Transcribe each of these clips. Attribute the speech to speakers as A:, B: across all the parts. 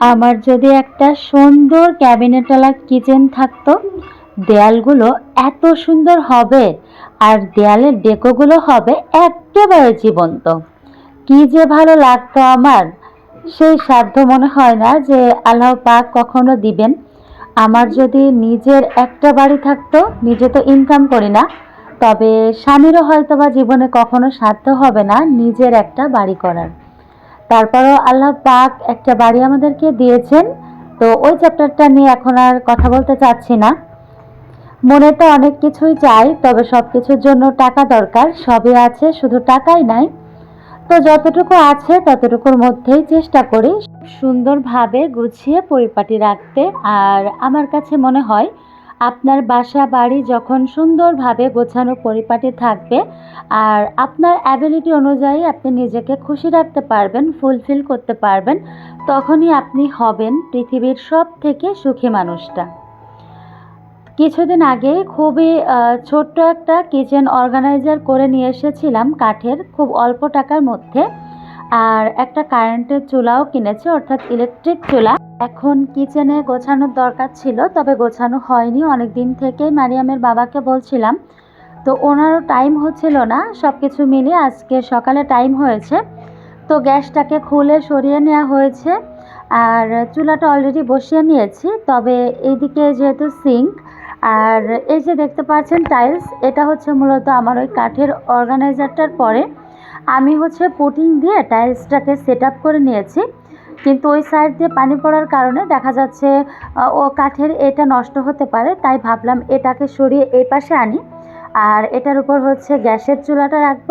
A: আমার যদি একটা সুন্দর ক্যাবিনেটওয়ালা কিচেন থাকতো, দেয়ালগুলো এত সুন্দর হবে আর দেয়ালের ডেকোগুলো হবে একেবারে জীবন্ত। কি যে ভালো লাগতো আমার। সেই সাধ্য মনে হয় না যে আল্লাহ পাক কখনো দিবেন। আমার যদি নিজের একটা বাড়ি থাকতো, নিজে তো ইনকাম করি না, তবে স্বামীরও হয়তো বা জীবনে কখনো সাধ্য হবে না নিজের একটা বাড়ি করার। তারপরও আল্লাহ পাক একটা বাড়ি আমাদেরকে দিয়েছেন। তো ওই চ্যাপ্টারটা নিয়ে এখন আর কথা বলতে চাচ্ছি না। মনে তো অনেক কিছুই চাই, তবে সব কিছুর জন্য টাকা দরকার, সবই আছে, শুধু টাকাই নাই। তো যতটুকু আছে ততটুকুর মধ্যেই চেষ্টা করি, সুন্দরভাবে গুছিয়ে পরিপাটি রাখতে। আর আমার কাছে মনে হয় আপনার বাসা বাড়ি যখন সুন্দরভাবে গোছানো পরিপাটি থাকবে আর আপনার অ্যাবিলিটি অনুযায়ী আপনি নিজেকে খুশি রাখতে পারবেন ফুলফিল করতে পারবেন, তখনই আপনি হবেন পৃথিবীর সব থেকে সুখী মানুষটা। কিছুদিন আগে খুবই ছোট্ট একটা কিচেন অর্গানাইজার করে নিয়ে এসেছিলাম কাঠের, খুব অল্প টাকার মধ্যে। আর একটা কারেন্টের চুলাও কিনেছি, অর্থাৎ ইলেকট্রিক চুলা। এখন কিচেনে গোছানোর দরকার ছিল, তবে গোছানো হয়নি। অনেক দিন থেকেই মারিয়ামের বাবাকে বলছিলাম, তো ওনারও টাইম হচ্ছিল না সব কিছু মিলিয়ে আজকে সকালে টাইম হয়েছে। তো গ্যাসটাকে খুলে সরিয়ে নেওয়া হয়েছে, আর চুলাটা অলরেডি বসিয়ে নিয়েছি। তবে এইদিকে যেহেতু সিঙ্ক, আর এই যে দেখতে পাচ্ছেন টাইলস, এটা হচ্ছে মূলত আমার ওই কাঠের অর্গানাইজারটার পরে। আমি হচ্ছে পুটিং দিয়ে টাইলসটাকে সেট আপ করে নিয়েছি। কিন্তু ওই সাইড দিয়ে পানি পড়ার কারণে দেখা যাচ্ছে ও কাঠের এটা নষ্ট হতে পারে, তাই ভাবলাম এটাকে সরিয়ে এই পাশে আনি। আর এটার উপর হচ্ছে গ্যাসের চুলাটা রাখব।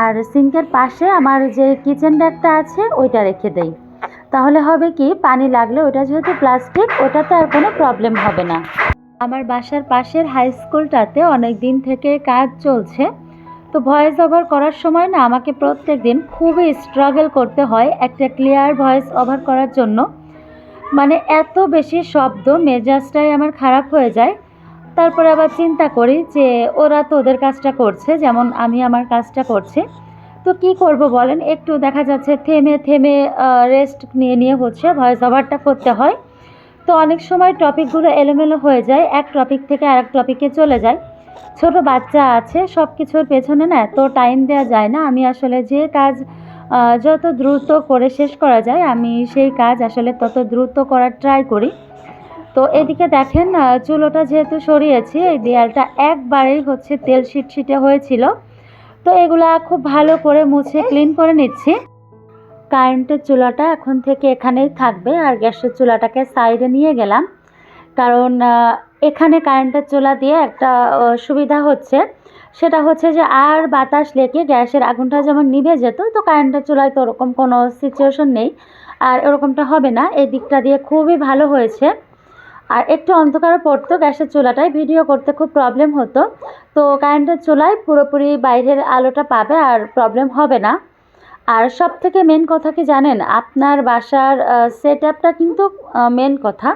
A: আর সিঙ্কের পাশে আমার যে কিচেন ব্যাগটা আছে, ওইটা রেখে দেই। তাহলে হবে কি, পানি লাগলে ওটা যেহেতু প্লাস্টিক, ওটাতে আর কোনো প্রবলেম হবে না। আমার বাসার পাশের হাই স্কুলটাতে অনেক দিন থেকে কাজ চলছে। তো ভয়েস ওভার করার সময় না আমাকে প্রত্যেক দিন খুবই স্ট্রাগল করতে হয় একটা ক্লিয়ার ভয়েস ওভার করার জন্য। মানে এত বেশি শব্দ, মেজাজটাই আমার খারাপ হয়ে যায়। তারপরে আবার চিন্তা করি যে ওরা তো ওদের কাজটা করছে, যেমন আমি আমার কাজটা করছি। তো কি করব বলেন? একটু দেখা যাচ্ছে থেমে থেমে রেস্ট নিয়ে নিয়ে হচ্ছে ভয়েস ওভারটা করতে হয়। তো অনেক সময় টপিকগুলো এলোমেলো হয়ে যায়, এক টপিক থেকে আরেক টপিকে চলে যায়। ছোট বাচ্চা আছে সব কিছুর পেছনে না এত টাইম দেওয়া যায় না। আমি আসলে যে কাজ যত দ্রুত করে শেষ করা যায়, আমি সেই কাজ আসলে তত দ্রুত করার ট্রাই করি। তো এদিকে দেখেন চুলোটা যেহেতু সরিয়েছি, এই দেয়ালটা একবারেই হচ্ছে তেল ছিটছিটে হয়েছিল। তো এগুলা খুব ভালো করে মুছে ক্লিন করে নিচ্ছি। কারেন্টের চুলাটা এখন থেকে এখানেই থাকবে, আর গ্যাসের চুলাটাকে সাইডে নিয়ে গেলাম। কারণ এখানে কারেন্টের চুলা দিয়ে একটা সুবিধা হচ্ছে। সেটা হচ্ছে যে আর বাতাস লেগে গ্যাসের আগুনটা যেমন নিভে যেত, তো কারেন্টের চুলায় তো ওরকম কোনো সিচুয়েশন নেই। আর ওরকমটা হবে না, এই দিকটা দিয়ে খুবই ভালো হয়েছে। আর একটু অন্ধকার পড়তো, গ্যাসের চুলাটায় ভিডিও করতে খুব প্রবলেম হতো। তো কারেন্টের চুলায় পুরোপুরি বাইরের আলোটা পাবে আর প্রবলেম হবে না। আর সব থেকে মেন কথা কি জানেন? আপনার বাসার সেট আপটা কিন্তু মেন কথা।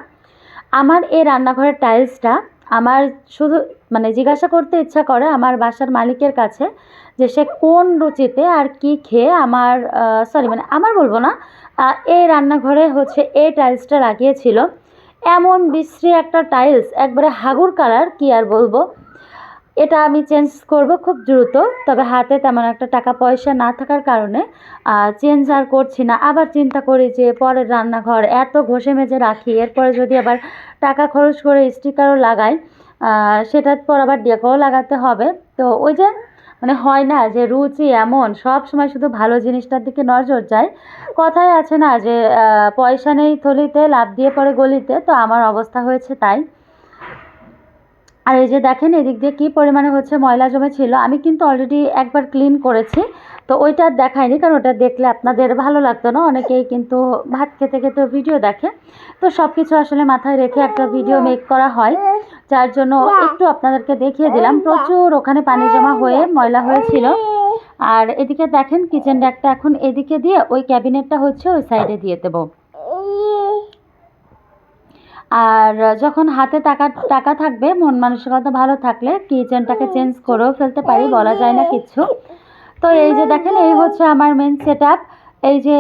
A: আমার এই রান্নাঘরের টাইলসটা আমার শুধু মানে জিজ্ঞাসা করতে ইচ্ছা করে আমার বাসার মালিকের কাছে যে সে কোন রুচিতে আর কি খেয়ে আমার সরি মানে আমার বলব না এই রান্নাঘরে হচ্ছে এই টাইলসটা লাগিয়েছিল। এমন বিশ্রী একটা টাইলস, একবারে হাগুর কালার, কি আর বলব। এটা আমি চেঞ্জ করব খুব দ্রুত, তবে হাতে তেমন একটা টাকা পয়সা না থাকার কারণে চেঞ্জ আর করছি না। আবার চিন্তা করি যে পরের রান্নাঘর এত ঘষে মেজে রাখি, এরপরে যদি আবার টাকা খরচ করে স্টিকারও লাগাই সেটার পর আবার ডেকোও লাগাতে হবে। তো ওই যে মানে হয় না যে রুচি এমন, সব সময় শুধু ভালো জিনিসটার দিকে নজর যায়। কথায় আছে না যে পয়সা নেই থলিতে, লাভ দিয়ে পরে গলিতে, তো আমার অবস্থা হয়েছে তাই। আর এই যে দেখেন, এদিক দিয়ে কী পরিমাণে হচ্ছে ময়লা জমে ছিল আমি কিন্তু অলরেডি একবার ক্লিন করেছি, তো ওইটা আর দেখাইনি কারণ ওটা দেখলে আপনাদের ভালো লাগতো না, অনেকেই কিন্তু ভাত খেতে খেতে ভিডিও দেখে, তো সব কিছু আসলে মাথায় রেখে একটা ভিডিও মেক করা হয়, যার জন্য একটু আপনাদেরকে দেখিয়ে দিলাম, প্রচুর ওখানে পানি জমা হয়ে ময়লা হয়েছিল, আর এদিকে দেখেন কিচেন র্যাকটা এখন এদিকে দিয়ে, ওই ক্যাবিনেটটা হচ্ছে ওই সাইডে দিয়ে দেবো। আর যখন হাতে টাকা টাকা থাকবে, মন মানসিকতা ভালো থাকলে কিচেনটাকে চেঞ্জ করেও ফেলতে পারি, বলা যায় না কিছু। তো এই যে দেখেন, এই হচ্ছে আমার মেন সেট এই যে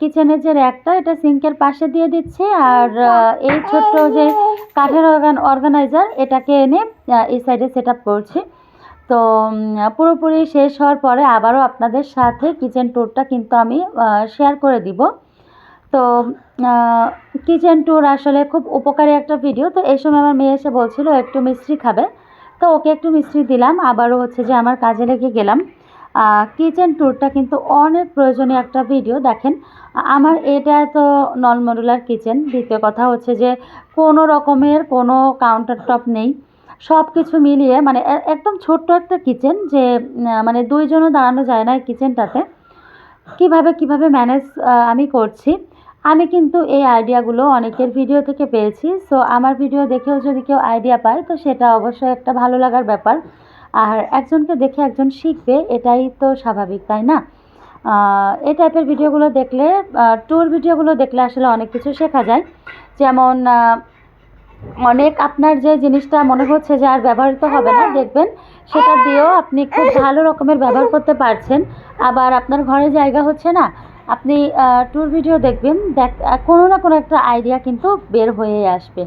A: কিচেনের যে র্যাকটা এটা সিঙ্কের পাশে দিয়ে দিচ্ছি। আর এই ছোট্ট যে কাঠের অর্গান অর্গানাইজার এটাকে এনে এই সাইডে সেট করছি। তো পুরোপুরি শেষ হওয়ার পরে আবারও আপনাদের সাথে কিচেন ট্যুরটা কিন্তু আমি শেয়ার করে দিব। তো কিচেন ট্যুর আসলে খুব উপকারী একটা ভিডিও তো এই সময় আমার মেয়ে এসে বলছিল, একটু মিষ্টি খাবে। তো ওকে একটু মিষ্টি দিলাম। আবারও হচ্ছে যে আমার কাজে লেগে গেলাম। কিচেন ট্যুরটা কিন্তু অনেক প্রয়োজনীয় একটা ভিডিও দেখেন। আমার এটা তো নন মডুলার কিচেন দ্বিতীয় কথা হচ্ছে যে কোনো রকমের কোনো কাউন্টার টপ নেই। সব কিছু মিলিয়ে মানে একদম ছোট্ট একটা কিচেন যে মানে দুইজনও দাঁড়ানো যায় না এই কিচেনটাতে কীভাবে কীভাবে ম্যানেজ আমি করছি। আমি কিন্তু এই আইডিয়াগুলো অনেকের ভিডিও থেকে পেয়েছি সো আমার ভিডিও দেখেও যদি কেউ আইডিয়া পায় তো সেটা অবশ্যই একটা ভালো লাগার ব্যাপার। আর একজনকে দেখে একজন শিখবে এটাই তো স্বাভাবিক তাই না? এই টাইপের ভিডিওগুলো দেখলে ট্যুর ভিডিওগুলো দেখলে আসলে অনেক কিছু শেখা যায়। যেমন অনেক আপনার যে জিনিসটা মনে হচ্ছে যে আর ব্যবহৃত হবে না দেখবেন সেটা দিয়েও আপনি খুব ভালো রকমের ব্যবহার করতে পারছেন। আবার আপনার ঘরে জায়গা হচ্ছে না আপনি ট্যুর ভিডিও দেখবেন, দেখ, কোনো না কোনো একটা আইডিয়া কিন্তু বের হয়ে আসবে।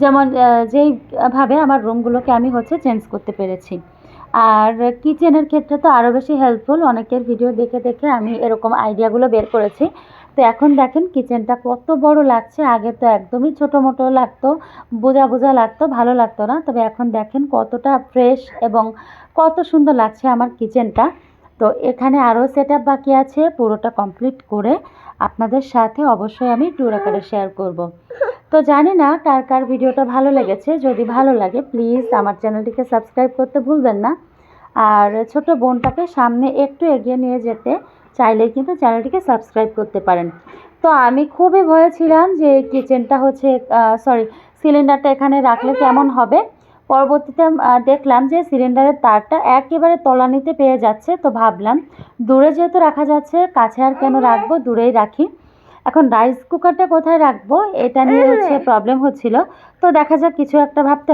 A: যেমন যেইভাবে আমার রুমগুলোকে আমি হচ্ছে চেঞ্জ করতে পেরেছি। আর কিচেনের ক্ষেত্রে তো আরও বেশি হেল্পফুল অনেকের ভিডিও দেখে দেখে আমি এরকম আইডিয়াগুলো বের করেছি। তো এখন দেখেন কিচেনটা কত বড় লাগছে, আগে তো একদমই ছোটো মোটো লাগতো, বোঝা বোঝা লাগতো, ভালো লাগতো না। তবে এখন দেখেন কতটা ফ্রেশ এবং কত সুন্দর লাগছে আমার কিচেনটা তো এখানে আরও সেট বাকি আছে, পুরোটা কমপ্লিট করে আপনাদের সাথে অবশ্যই আমি ট্যুর আকারে শেয়ার করব। তো জানি না কার কার ভিডিওটা ভালো লেগেছে, যদি ভালো লাগে প্লিজ আমার চ্যানেলটিকে সাবস্ক্রাইব করতে ভুলবেন না। আর ছোট বোনটাকে সামনে একটু এগিয়ে নিয়ে যেতে চাইলেই কিন্তু চ্যানেলটিকে সাবস্ক্রাইব করতে পারেন। তো আমি খুবই ভয়ে ছিলাম যে কিচেনটা হচ্ছে সরি সিলিন্ডারটা এখানে রাখলে কেমন হবে। পরবর্তীতে দেখলাম যে সিলিন্ডারের তারটা একেবারে তলানিতে পেয়ে যাচ্ছে তো ভাবলাম দূরে যেহেতু রাখা যাচ্ছে কাছে আর কেন রাখব? দূরেই রাখি। এখন রাইস কুকারটা কোথায় রাখব? এটা নিয়ে হচ্ছে প্রবলেম হচ্ছিল। তো দেখা যাক কিছু একটা ভাবতে